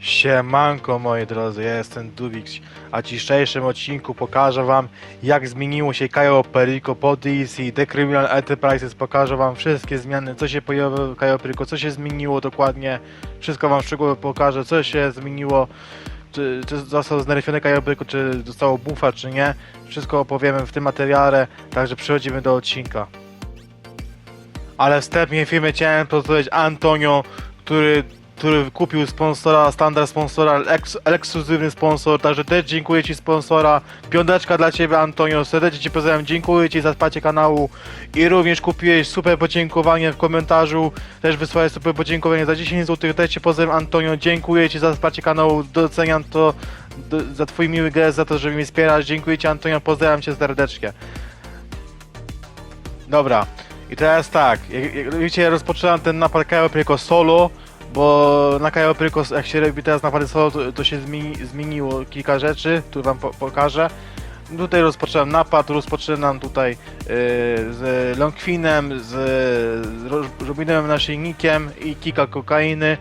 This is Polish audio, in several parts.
Siemanko moi drodzy, ja jestem Dubix, a w dzisiejszym odcinku pokażę wam jak zmieniło się Cayo Perico po DC, The Criminal Enterprises, pokażę wam wszystkie zmiany, co się pojawiło w Cayo Perico, co się zmieniło dokładnie, wszystko wam szczegółowo pokażę, co się zmieniło, czy, czy został znerfiony Cayo Perico, czy dostało buffa, czy nie, wszystko opowiemy w tym materiale, także przechodzimy do odcinka. Ale wstępnie filmie chciałem pozdrowić Antonio, który, który kupił sponsora, standard sponsora, eks, ekskluzywny sponsor, także też dziękuję Ci sponsora, piąteczka dla Ciebie Antonio, serdecznie Ci pozdrawiam, dziękuję Ci za wsparcie kanału. I również kupiłeś super podziękowanie w komentarzu, też wysłałeś super podziękowanie za 10 zł, też Cię pozdrawiam Antonio, dziękuję Ci za wsparcie kanału, doceniam to, do, za Twój miły gest, za to, że mnie wspierasz, dziękuję Ci Antonio, pozdrawiam Cię serdecznie. Dobra, i teraz tak, jak, jak wiecie, rozpoczynam ten napad Kajo jako solo, bo na Kajo jak się robi teraz napady solo, to, to się zmieni, zmieniło kilka rzeczy, tu wam po, pokażę. Tutaj rozpoczynam napad, rozpoczynam tutaj yy, z Longquinem, z, z Ro- Robinem naszyjnikiem i kilka kokainy,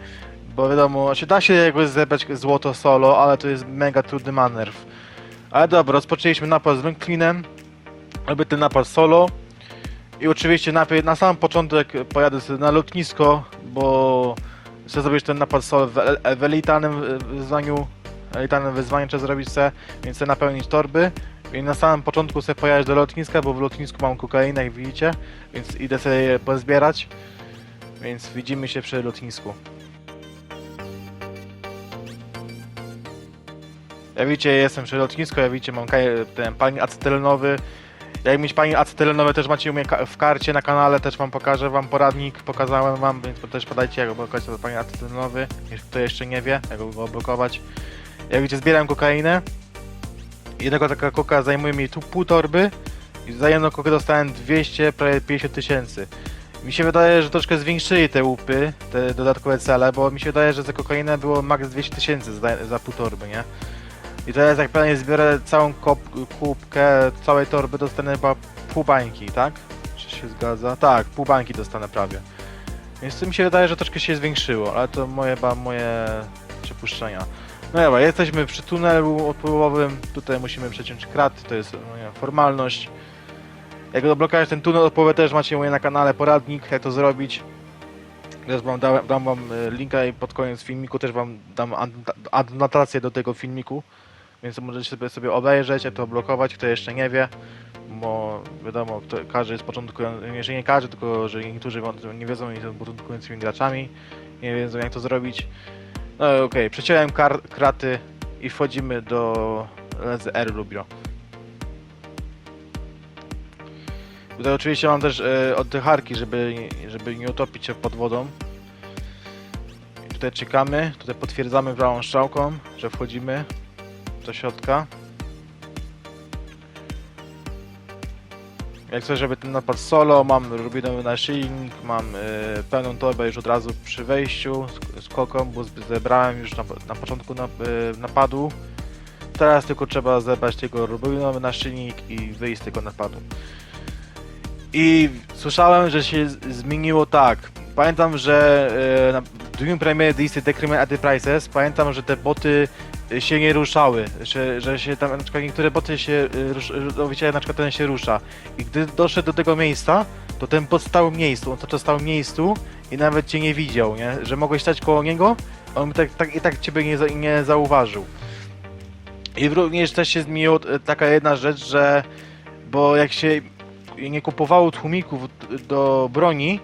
bo wiadomo, znaczy da się jakoś zebrać złoto solo, ale to jest mega trudny manewr. Ale dobra, rozpoczęliśmy napad z Longquinem, robię ten napad solo. I oczywiście najpierw na sam początek pojadę sobie na lotnisko, bo chcę zrobić ten napad solo w, w elitarnym e, wyzwaniu. Elitarnym wyzwaniu trzeba zrobić se, więc chcę napełnić torby. I na samym początku sobie pojechać do lotniska, bo w lotnisku mam kokainę, jak widzicie, więc idę sobie pozbierać. Więc widzimy się przy lotnisku. Jak widzicie, jestem przy lotnisku, jak widzicie, mam ten pani acetylenowy, jak mieć pani acetylenowe też macie u mnie w karcie na kanale, też wam pokażę wam poradnik, pokazałem wam, więc też podajcie jak oblokować sobie pani acetylenowy, jeśli kto jeszcze nie wie, jak go oblokować. Jak widzicie zbieram kokainę, jednego taka koka zajmuje mi tu pół torby i za jedną kokę dostałem 200, prawie 50 tysięcy. Mi się wydaje, że troszkę zwiększyli te łupy, te dodatkowe cele, bo mi się wydaje, że za kokainę było max 200 tysięcy za, za pół torby, nie? I teraz jak pewnie zbiorę całą kop, kubkę całej torby, dostanę chyba pół bańki, tak? Czy się zgadza? Tak, pół bańki dostanę prawie. Więc to mi się wydaje, że troszkę się zwiększyło, ale to moje, chyba moje przypuszczenia. No dobra, jesteśmy przy tunelu odpływowym, tutaj musimy przeciąć kraty, to jest moja formalność. Jak odblokować ten tunel odpływowy też macie mnie na kanale poradnik, jak to zrobić. Teraz wam dałem, dam wam e, linka i pod koniec filmiku też wam dam adnotację do tego filmiku. Więc możecie sobie, sobie obejrzeć, jak to blokować, kto jeszcze nie wie. Bo wiadomo, kto, każdy jest początkujący, że nie każdy, tylko że niektórzy nie wiedzą i są początkującymi graczami. Nie wiedzą jak to zrobić. No okej, przeciąłem kar- kraty i wchodzimy do LZR Lubio. Tutaj oczywiście mam też e, oddycharki, żeby, żeby nie utopić się pod wodą. Tutaj czekamy, tutaj potwierdzamy prawą strzałką, że wchodzimy do środka. Jak chcę, żeby ten napad solo, mam rubinowy naszyjnik, mam y, pełną torbę już od razu przy wejściu z, koką, bo zebrałem już na, na początku na, y, napadu. Teraz tylko trzeba zebrać tego rubinowy naszyjnik i wyjść z tego napadu. I słyszałem, że się zmieniło tak. Pamiętam, że y, na drugim premierze The Criminal Enterprises, pamiętam, że te boty się nie ruszały, że, że się tam, na przykład niektóre boty się, y, rusz, wiecie, na przykład ten się rusza. I gdy doszedł do tego miejsca, to ten bot stał w miejscu, on to stał w miejscu i nawet cię nie widział, nie? Że mogłeś stać koło niego, on tak, tak, i tak ciebie nie, nie zauważył. I również też się zmieniła e, taka jedna rzecz, że bo jak się nie kupowało tłumików do broni,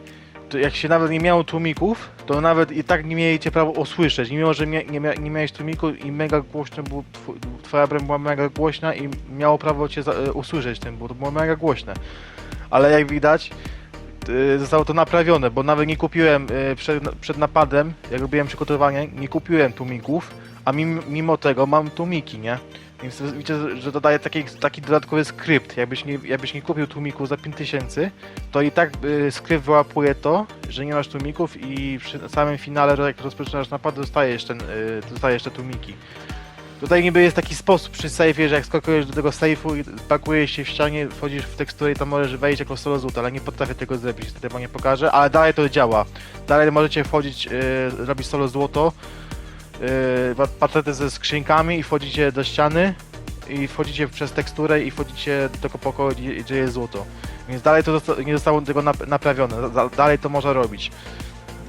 to jak się nawet nie miało tłumików, to nawet i tak nie mieliście prawo usłyszeć. Mimo, że nie, mia, nie miałeś tłumików i mega głośno było, tw, twoja broń była mega głośna i miało prawo cię e, usłyszeć tym, bo to było mega głośne. Ale jak widać, zostało to naprawione, bo nawet nie kupiłem e, przed, przed napadem, jak robiłem przygotowanie, nie kupiłem tłumików, a mimo, tego mam tłumiki, nie? Więc widzicie, że dodaje taki, taki dodatkowy skrypt. Jakbyś nie, jakbyś nie kupił tłumiku za 5000, to i tak y, skrypt wyłapuje to, że nie masz tłumików i przy samym finale, jak rozpoczynasz napad, dostajesz, ten, y, dostajesz te. Tutaj niby jest taki sposób przy sejfie, że jak skakujesz do tego sejfu i pakujesz się w ścianie, wchodzisz w teksturę i tam możesz wejść jako solo złota, ale nie potrafię tego zrobić, niestety wam nie pokażę, ale dalej to działa. Dalej możecie wchodzić, y, robić solo złoto, yy, patrety ze skrzynkami i wchodzicie do ściany i wchodzicie przez teksturę i wchodzicie do tego pokoju, gdzie, jest złoto. Więc dalej to nie zostało tego nap- naprawione, da- dalej to można robić.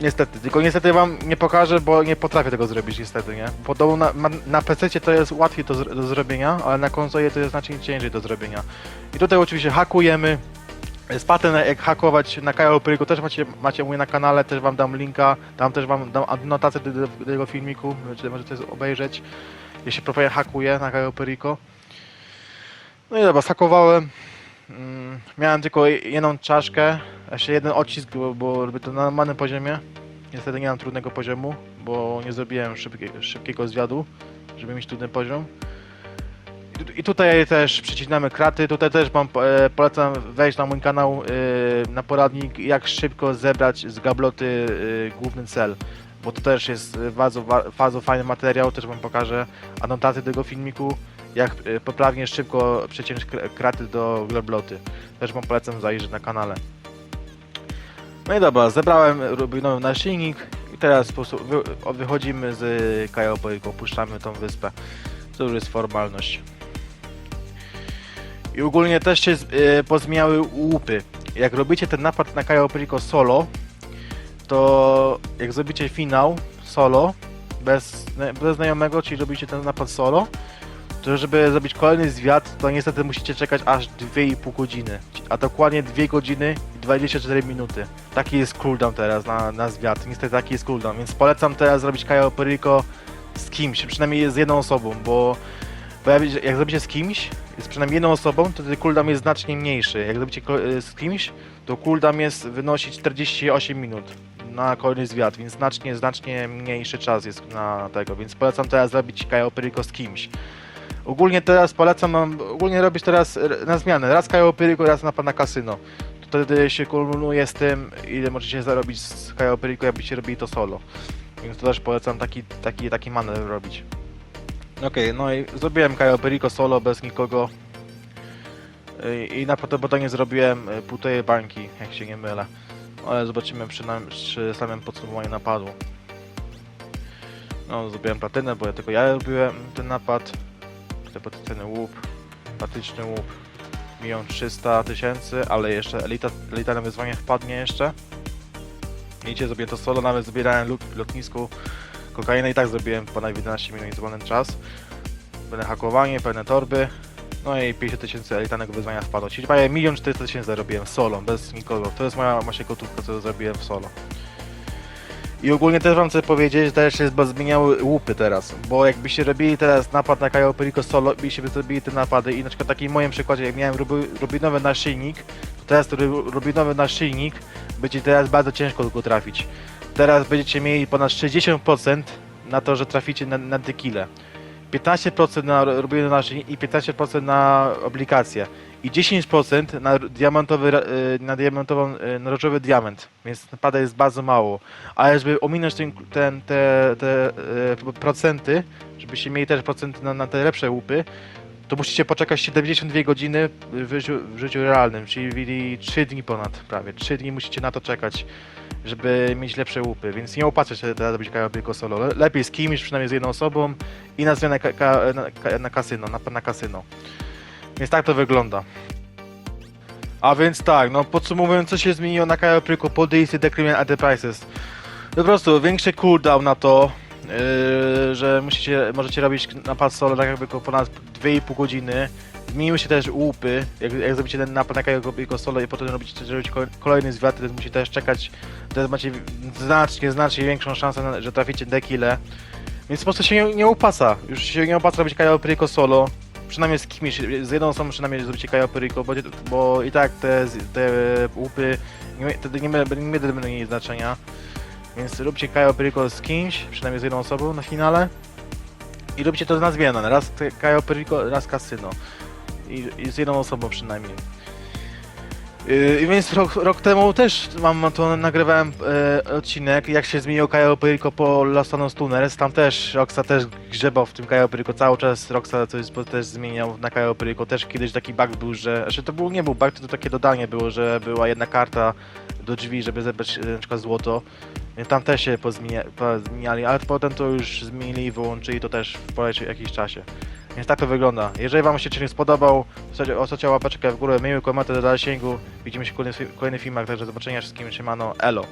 Niestety, tylko niestety wam nie pokażę, bo nie potrafię tego zrobić niestety, nie? Podobno na, na PC to jest łatwiej do, do zrobienia, ale na konsoli to jest znacznie ciężej do zrobienia. I tutaj oczywiście hakujemy. Z patent jak hakować na Kyle Perico też macie, macie u mnie na kanale, też wam dam linka, tam też wam dam anotację do, do, do tego filmiku, możecie, możecie obejrzeć. Jeśli próbuję hakuje na Kyle Perico. No i dobra, zhakowałem. Mm, miałem tylko jedną czaszkę, jeszcze jeden odcisk, bo, robię to na normalnym poziomie. Niestety nie mam trudnego poziomu, bo nie zrobiłem szybkie, szybkiego zwiadu, żeby mieć trudny poziom. I tu- I tutaj też przecinamy kraty, tutaj też wam e, polecam wejść na mój kanał e, na poradnik jak szybko zebrać z gabloty e, główny cel. Bo to też jest bardzo, bardzo fajny materiał, też wam pokażę anotację tego filmiku, jak e, poprawnie szybko przeciąć kr- kraty do gabloty. Też wam polecam zajrzeć na kanale. No i dobra, zebrałem rubinowy naszyjnik i teraz wychodzimy z Kajopojką, opuszczamy tą wyspę. To już jest formalność. I ogólnie też się y, pozmieniały łupy. Jak robicie ten napad na Perico solo, to jak zrobicie finał solo, bez, bez znajomego, czyli robicie ten napad solo, to żeby zrobić kolejny zwiat, to niestety musicie czekać aż 2,5 godziny. A dokładnie 2 godziny i 24 minuty. Taki jest cooldown teraz na, na zwiat. Niestety taki jest cooldown, więc polecam teraz zrobić Cayo Perico z kimś, przynajmniej z jedną osobą, bo, bo jak, zrobicie z kimś, z przynajmniej jedną osobą, to wtedy cooldown jest znacznie mniejszy. Jak zrobicie y, z kimś, to cooldown jest wynosi 48 minut na kolejny zwiat, więc znacznie, znacznie mniejszy czas jest na tego, więc polecam teraz zrobić Cayo Perico z kimś. Ogólnie teraz polecam ogólnie robić teraz na zmianę, raz Cayo Perico, raz na kasyno. To Wtedy się kulminuje z tym, ile możecie zarobić z Cayo Perico, jakbyście robili to solo. Więc to też polecam taki, taki, taki manewr robić. Okej, no i zrobiłem Cayo Perico solo bez nikogo. I na potem zrobiłem y, półtorej bańki, jak się nie mylę. Ale zobaczymy przy, nam, przy samym podsumowaniu napadu. No, zrobiłem platynę, bo ja tylko ja robiłem ten napad. Te platyczny łup, platyczny łup. Milion 300 tysięcy, ale jeszcze elita, elita na wyzwanie wpadnie jeszcze. Widzicie, zrobiłem to solo, nawet zbierałem luk w lotnisku kokainę i tak zrobiłem ponad 11 minut czas. Będę hakowanie, pełne torby. No i 50 tysięcy elitarnego wyzwania wpadło. Czyli prawie 1 400 tysięcy zarobiłem solo, bez nikogo. To jest moja właśnie gotówka, co zrobiłem solo. I ogólnie też wam chcę powiedzieć, że też się zmieniały łupy teraz, bo jakbyście robili teraz napad na Cayo Perico solo, byście by zrobili te napady i na przykład taki w moim przykładzie, jak miałem rubi- rubinowy naszyjnik, to teraz ru- rubinowy naszyjnik będzie teraz bardzo ciężko go trafić. Teraz będziecie mieli ponad 60% na to, że traficie na, na tequilę. 15% na rubinowy naszyjnik i 15% na obligacje. I 10% na diamentowy, y, na diamentową, y, na różowy diament, więc naprawdę jest bardzo mało. Ale żeby ominąć ten, ten, te, te e, procenty, żebyście mieli też procenty na, na te lepsze łupy, to musicie poczekać 72 godziny w życiu, w życiu realnym, czyli 3 dni ponad prawie. 3 dni musicie na to czekać, żeby mieć lepsze łupy, więc nie opłaca się teraz robić Perico solo. Le- Lepiej z kimś, przynajmniej z jedną osobą i na zmianę ka, ka, na, na kasyno, na, na kasyno. Więc tak to wygląda. A więc tak, no podsumowując, co się zmieniło na Perico po DLC Decrement Enterprises. Po prostu większy cooldown na to, że musicie, możecie robić napad solo tak jakby ponad 2,5 godziny. Zmieniły się też łupy, jak, jak zrobicie ten napad na Cayo Perico solo i potem robicie kolejny zwiat, to musicie też czekać, wtedy macie znacznie, znacznie większą szansę, że traficie dekile. Więc po prostu się nie, nie już się nie opłaca robić Cayo Perico solo. Przynajmniej z kimś, z jedną osobą przynajmniej zrobicie Cayo Perico, bo, bo i tak te, te łupy nie, nie, będą- nie będą mieli znaczenia. Więc róbcie Cayo Perico z kimś, przynajmniej z jedną osobą na finale. I róbcie to na zmianę. Raz Cayo Perico, raz kasyno. I, I z jedną osobą przynajmniej. Yy, więc rok, rok temu też mam to nagrywałem e, odcinek, jak się zmieniło Cayo Perico po Los Angeles Tuners. Tam też Roxa też grzebał w tym Cayo Perico cały czas. Roxa coś też zmieniał na Cayo Perico. Też kiedyś taki bug był, że. Znaczy to był, nie był bug, to takie dodanie było, że była jedna karta do drzwi, żeby zebrać e, na przykład złoto. Tam też się pozmienia, pozmieniali, ale potem to już zmienili i wyłączyli to też w po jakimś czasie. Więc tak to wygląda. Jeżeli wam się odcinek spodobał, ostatnia łapeczkę w górę, miły komentarz do dalszego. Widzimy się w kolejnych, kolejnych filmach, także do zobaczenia wszystkim, siemano, elo.